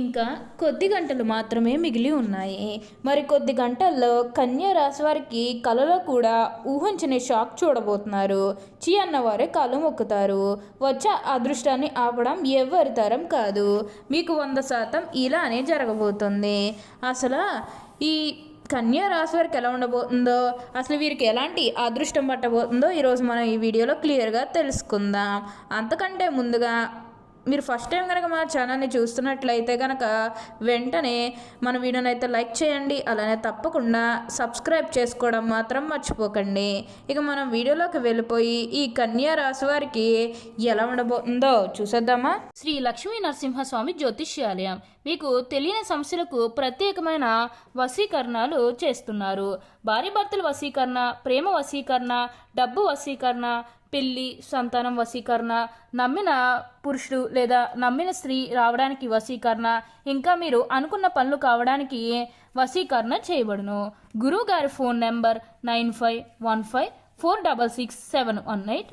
ఇంకా కొద్ది గంటలు మాత్రమే మిగిలి ఉన్నాయి. మరి కొద్ది గంటల్లో కన్యా రాశి వారికి కలలో కూడా ఊహించని షాక్ చూడబోతున్నారు. చీ అన్నవారే కాలు మొక్కుతారు. వచ్చే అదృష్టాన్ని ఆపడం ఎవరి తరం కాదు. మీకు వంద శాతం ఇలానే జరగబోతుంది. అసలు ఈ కన్యా రాశి వారికి ఎలా ఉండబోతుందో అసలు వీరికి ఎలాంటి అదృష్టం పట్టబోతుందో ఈరోజు మనం ఈ వీడియోలో క్లియర్గా తెలుసుకుందాం. అంతకంటే ముందుగా మీరు ఫస్ట్ టైం కనుక మా ఛానల్ని చూస్తున్నట్లయితే కనుక వెంటనే మన వీడియోని అయితే లైక్ చేయండి అలానే తప్పకుండా సబ్స్క్రైబ్ చేసుకోవడం మాత్రం మర్చిపోకండి. ఇక మనం వీడియోలోకి వెళ్ళిపోయి ఈ కన్యా రాశి వారికి ఎలా ఉండబోతుందో చూసేద్దామా? శ్రీ లక్ష్మీ నరసింహస్వామి జ్యోతిష్యాలయం. మీకు తెలియని సమస్యలకు ప్రత్యేకమైన వశీకరణాలు చేస్తున్నారు. భార్య భర్తల వశీకరణ ప్రేమ వశీకరణ డబ్బు వశీకరణ పెళ్ళి సంతానం వశీకరణ నమ్మిన పురుషుడు లేదా నమ్మిన స్త్రీ రావడానికి వశీకరణ ఇంకా మీరు అనుకున్న పనులు కావడానికి వశీకరణ చేయబడును. గురువు గారి phone number nine five one five four double six seven one eight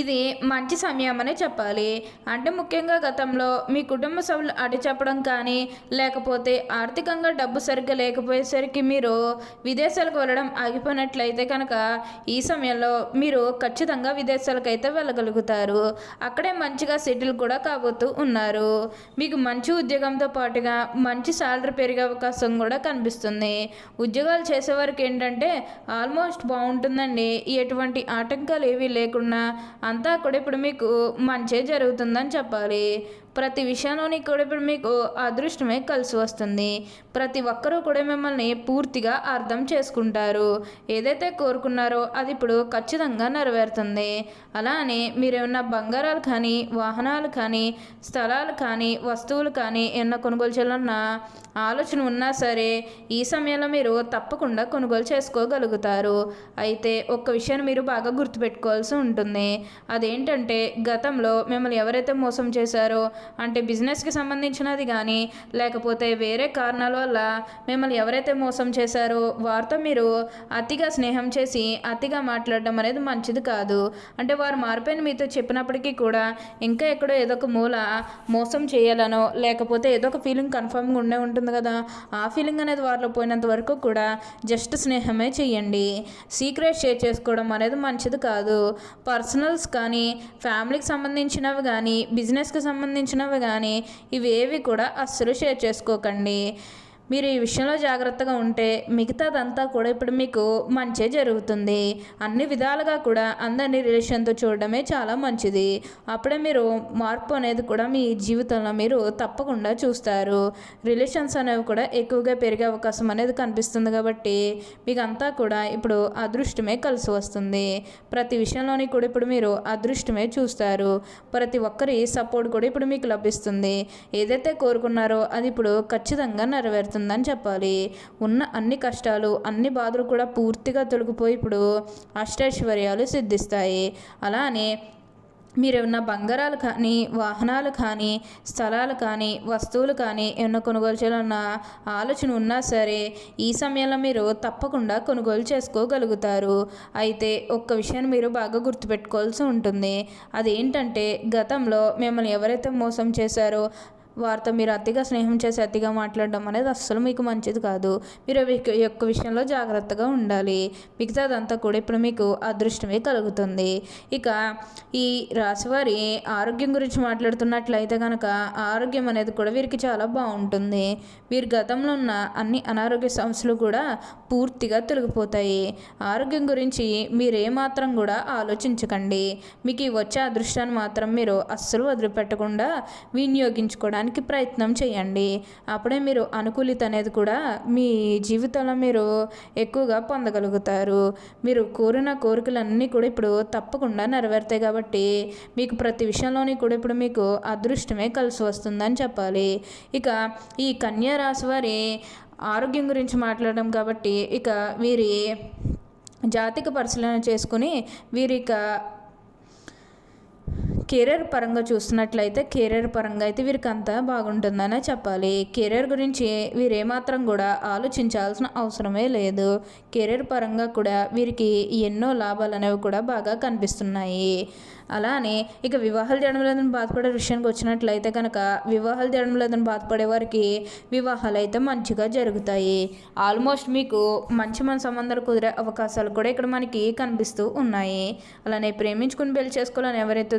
ఇది మంచి సమయం అనే చెప్పాలి. అంటే ముఖ్యంగా గతంలో మీ కుటుంబ సభ్యులు అడి చెప్పడం కానీ లేకపోతే ఆర్థికంగా డబ్బు సరిగ్గా లేకపోయేసరికి మీరు విదేశాలకు వెళ్ళడం ఆగిపోయినట్లయితే కనుక ఈ సమయంలో మీరు ఖచ్చితంగా విదేశాలకు అయితే వెళ్ళగలుగుతారు. అక్కడే మంచిగా సెటిల్ కూడా కాబోతూ ఉన్నారు. మీకు మంచి ఉద్యోగంతో పాటుగా మంచి శాలరీ పెరిగే అవకాశం కూడా కనిపిస్తుంది. ఉద్యోగాలు చేసేవారికి ఏంటంటే ఆల్మోస్ట్ బాగుంటుందండి. ఎటువంటి ఆటంకాలు ఏవీ లేకుండా అంతా కూడా ఇప్పుడు మీకు మంచే జరుగుతుందని చెప్పాలి. ప్రతి విషయంలోని కూడా ఇప్పుడు మీకు అదృష్టమే కలిసి వస్తుంది. ప్రతి ఒక్కరూ కూడా మిమ్మల్ని పూర్తిగా అర్థం చేసుకుంటారు. ఏదైతే కోరుకున్నారో అది ఇప్పుడు ఖచ్చితంగా నెరవేరుతుంది. అలానే మీరేమన్నా బంగారాలు కానీ వాహనాలు కానీ స్థలాలు కానీ వస్తువులు కానీ ఏమన్నా కొనుగోలు చేయాలన్న ఆలోచన ఉన్నా సరే ఈ సమయంలో మీరు తప్పకుండా కొనుగోలు చేసుకోగలుగుతారు. అయితే ఒక్క విషయాన్ని మీరు బాగా గుర్తుపెట్టుకోవాల్సి ఉంటుంది. అదేంటంటే గతంలో మిమ్మల్ని ఎవరైతే మోసం చేశారో అంటే బిజినెస్కి సంబంధించినది కానీ లేకపోతే వేరే కారణాల వల్ల మిమ్మల్ని ఎవరైతే మోసం చేశారో వారితో మీరు అతిగా స్నేహం చేసి అతిగా మాట్లాడడం అనేది మంచిది కాదు. అంటే వారు మారిపోయిన మీతో చెప్పినప్పటికీ కూడా ఇంకా ఎక్కడో ఏదో ఒక మూల మోసం చేయాలనో లేకపోతే ఏదో ఒక ఫీలింగ్ కన్ఫర్మ్గా ఉండే ఉంటుంది కదా ఆ ఫీలింగ్ అనేది వారిలో పోయినంత వరకు కూడా జస్ట్ స్నేహమే చేయండి. సీక్రెట్ షేర్ చేసుకోవడం అనేది మంచిది కాదు. పర్సనల్స్ కానీ ఫ్యామిలీకి సంబంధించినవి కానీ బిజినెస్కి సంబంధించినవి కానీ ఇవేవి కూడా అస్సలు షేర్ చేసుకోకండి. మీరు ఈ విషయంలో జాగ్రత్తగా ఉంటే మిగతాదంతా కూడా ఇప్పుడు మీకు మంచే జరుగుతుంది. అన్ని విధాలుగా కూడా అందరినీ రిలేషన్తో చూడడమే చాలా మంచిది. అప్పుడే మీరు మార్పు అనేది కూడా మీ జీవితంలో మీరు తప్పకుండా చూస్తారు. రిలేషన్స్ అనేవి కూడా ఎక్కువగా పెరిగే అవకాశం అనేది కనిపిస్తుంది కాబట్టి మీకు అంతా కూడా ఇప్పుడు అదృష్టమే కలిసి వస్తుంది. ప్రతి విషయంలోని కూడా ఇప్పుడు మీరు అదృష్టమే చూస్తారు. ప్రతి ఒక్కరి సపోర్ట్ కూడా ఇప్పుడు మీకు లభిస్తుంది. ఏదైతే కోరుకున్నారో అది ఇప్పుడు ఖచ్చితంగా నెరవేరుతుంది. వస్తుందని చెప్పాలి. ఉన్న అన్ని కష్టాలు అన్ని బాధలు కూడా పూర్తిగా తొలగిపోయి ఇప్పుడు అష్టైశ్వర్యాలు సిద్ధిస్తాయి. అలానే మీరు ఏమన్నా బంగారాలు కానీ వాహనాలు కానీ స్థలాలు కానీ వస్తువులు కానీ ఏమన్నా కొనుగోలు చేయాలన్న ఆలోచన ఉన్నా సరే ఈ సమయంలో మీరు తప్పకుండా కొనుగోలు చేసుకోగలుగుతారు. అయితే ఒక్క విషయాన్ని మీరు బాగా గుర్తుపెట్టుకోవాల్సి ఉంటుంది. అదేంటంటే గతంలో మిమ్మల్ని ఎవరైతే మోసం చేశారో వారితో మీరు అతిగా స్నేహం చేసి అతిగా మాట్లాడడం అనేది అస్సలు మీకు మంచిది కాదు. మీరు యొక్క విషయంలో జాగ్రత్తగా ఉండాలి. మిగతాదంతా కూడా ఇప్పుడు మీకు అదృష్టమే కలుగుతుంది. ఇక ఈ రాశివారి ఆరోగ్యం గురించి మాట్లాడుతున్నట్లయితే కనుక ఆరోగ్యం అనేది కూడా వీరికి చాలా బాగుంటుంది. వీరి గతంలో ఉన్న అన్ని అనారోగ్య సమస్యలు కూడా పూర్తిగా తొలగిపోతాయి. ఆరోగ్యం గురించి మీరేమాత్రం కూడా ఆలోచించకండి. మీకు ఈ వచ్చే అదృష్టాన్ని మాత్రం మీరు అస్సలు వదిలిపెట్టకుండా వినియోగించుకోవడానికి చేయడానికి ప్రయత్నం చేయండి. అప్పుడే మీరు అనుకూలిత అనేది కూడా మీ జీవితంలో మీరు ఎక్కువగా పొందగలుగుతారు. మీరు కోరిన కోరికలన్నీ కూడా ఇప్పుడు తప్పకుండా నెరవేరుతాయి కాబట్టి మీకు ప్రతి విషయంలోని కూడా ఇప్పుడు మీకు అదృష్టమే కలిసి వస్తుందని చెప్పాలి. ఇక ఈ కన్యా రాశి వారి ఆరోగ్యం గురించి మాట్లాడడం కాబట్టి ఇక వీరి జాతిక పరిశీలన చేసుకుని వీరిక కెరీర్ పరంగా చూస్తున్నట్లయితే కెరీర్ పరంగా అయితే వీరికి అంతా బాగుంటుందనే చెప్పాలి. కెరీర్ గురించి వీరేమాత్రం కూడా ఆలోచించాల్సిన అవసరమే లేదు. కెరీర్ పరంగా కూడా వీరికి ఎన్నో లాభాలు అనేవి కూడా బాగా కనిపిస్తున్నాయి. అలానే ఇక వివాహాలు చేయడం లేదని బాధపడే విషయానికి వచ్చినట్లయితే కనుక వివాహాలు చేయడం లేదని బాధపడే వారికి వివాహాలు అయితే మంచిగా జరుగుతాయి. ఆల్మోస్ట్ మీకు మంచి మన సంబంధాలు కుదిరే అవకాశాలు కూడా ఇక్కడ మనకి కనిపిస్తూ ఉన్నాయి. అలానే ప్రేమించుకుని పెళ్ళి చేసుకోవాలని ఎవరైతే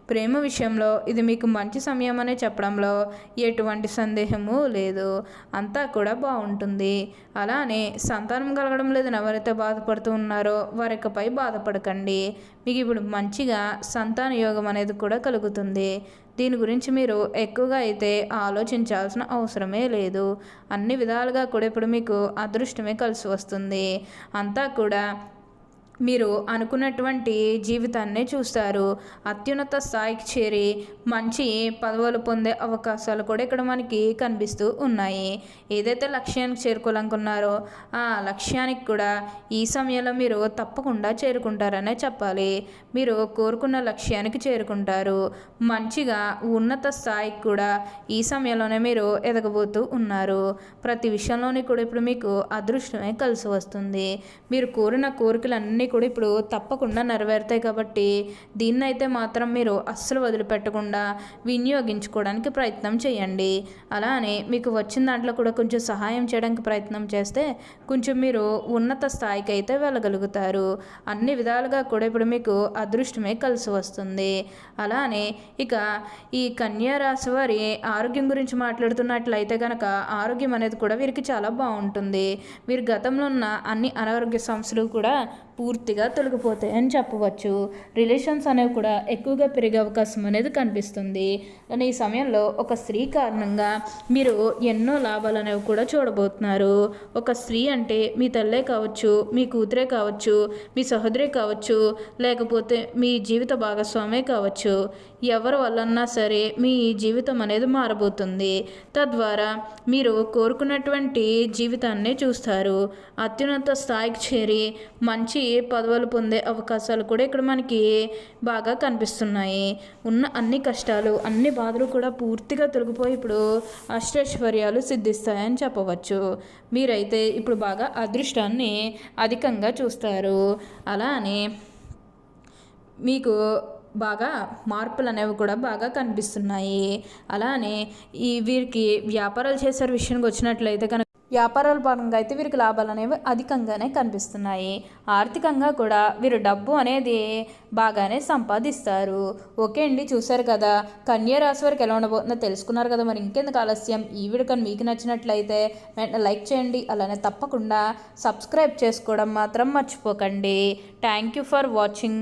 ప్రేమ విషయంలో ఇది మీకు మంచి సమయం అనే చెప్పడంలో ఎటువంటి సందేహము లేదు. అంతా కూడా బాగుంటుంది. అలానే సంతానం కలగడం లేదని ఎవరైతే బాధపడుతూ ఉన్నారో వారికపై బాధపడకండి. మీకు ఇప్పుడు మంచిగా సంతాన యోగం అనేది కూడా కలుగుతుంది. దీని గురించి మీరు ఎక్కువగా అయితే ఆలోచించాల్సిన అవసరమే లేదు. అన్ని విధాలుగా కూడా ఇప్పుడు మీకు అదృష్టమే కలిసి వస్తుంది. అంతా కూడా మీరు అనుకున్నటువంటి జీవితాన్ని చూస్తారు. అత్యున్నత స్థాయికి చేరి మంచి పదవులు పొందే అవకాశాలు కూడా ఇక్కడ మనకి కనిపిస్తూ ఉన్నాయి. ఏదైతే లక్ష్యానికి చేరుకోవాలనుకున్నారో ఆ లక్ష్యానికి కూడా ఈ సమయంలో మీరు తప్పకుండా చేరుకుంటారనే చెప్పాలి. మీరు కోరుకున్న లక్ష్యానికి చేరుకుంటారు. మంచిగా ఉన్నత స్థాయికి కూడా ఈ సమయంలోనే మీరు ఎదగబోతూ ఉన్నారు. ప్రతి విషయంలోనే కూడా ఇప్పుడు మీకు అదృష్టమే కలిసి వస్తుంది. మీరు కోరిన కోరికలన్నీ కూడా ఇప్పుడు తప్పకుండా నెరవేరుతాయి కాబట్టి దీన్నైతే మాత్రం మీరు అస్సలు వదిలిపెట్టకుండా వినియోగించుకోవడానికి ప్రయత్నం చేయండి. అలానే మీకు వచ్చిన దాంట్లో కూడా కొంచెం సహాయం చేయడానికి ప్రయత్నం చేస్తే కొంచెం మీరు ఉన్నత స్థాయికి అయితే వెళ్ళగలుగుతారు. అన్ని విధాలుగా కూడా ఇప్పుడు మీకు అదృష్టమే కలిసి వస్తుంది. అలానే ఇక ఈ కన్యా రాశి వారి ఆరోగ్యం గురించి మాట్లాడుతున్నట్లయితే కనుక ఆరోగ్యం అనేది కూడా వీరికి చాలా బాగుంటుంది. వీరి గతంలో ఉన్న అన్ని అనారోగ్య సమస్యలు కూడా పూర్తిగా తొలగిపోతాయి అని చెప్పవచ్చు. రిలేషన్స్ అనేవి కూడా ఎక్కువగా పెరిగే అవకాశం అనేది కనిపిస్తుంది. కానీ ఈ సమయంలో ఒక స్త్రీ కారణంగా మీరు ఎన్నో లాభాలు అనేవి కూడా చూడబోతున్నారు. ఒక స్త్రీ అంటే మీ తల్లే కావచ్చు మీ కూతురే కావచ్చు మీ సహోదరి కావచ్చు లేకపోతే మీ జీవిత భాగస్వామే కావచ్చు. ఎవరి వల్లన్నా సరే మీ జీవితం అనేది మారబోతుంది. తద్వారా మీరు కోరుకున్నటువంటి జీవితాన్ని చూస్తారు. అత్యున్నత స్థాయికి చేరి మంచి పదవులు పొందే అవకాశాలు కూడా ఇక్కడ మనకి బాగా కనిపిస్తున్నాయి. ఉన్న అన్ని కష్టాలు అన్ని బాధలు కూడా పూర్తిగా తొలగిపోయి ఇప్పుడు అష్టైశ్వర్యాలు సిద్ధిస్తాయని చెప్పవచ్చు. మీరైతే ఇప్పుడు బాగా అదృష్టాన్ని అధికంగా చూస్తారు. అలానే మీకు బాగా మార్పులు అనేవి కూడా బాగా కనిపిస్తున్నాయి. అలానే ఈ వీరికి వ్యాపారాలు చేసే విషయానికి వచ్చినట్లయితే కనుక వ్యాపారాల పరంగా అయితే వీరికి లాభాలు అనేవి అధికంగానే కనిపిస్తున్నాయి. ఆర్థికంగా కూడా వీరు డబ్బు అనేది బాగానే సంపాదిస్తారు. ఓకే అండి చూసారు కదా. కన్యా రాశి వారికి ఎలా ఉండబోతుందో తెలుసుకున్నారు కదా. మరి ఇంకెందుకు ఆలస్యం? ఈ వీడియో కానీ మీకు నచ్చినట్లయితే వెంటనే లైక్ చేయండి. అలానే తప్పకుండా సబ్స్క్రైబ్ చేసుకోవడం మాత్రం మర్చిపోకండి. Thank you for watching.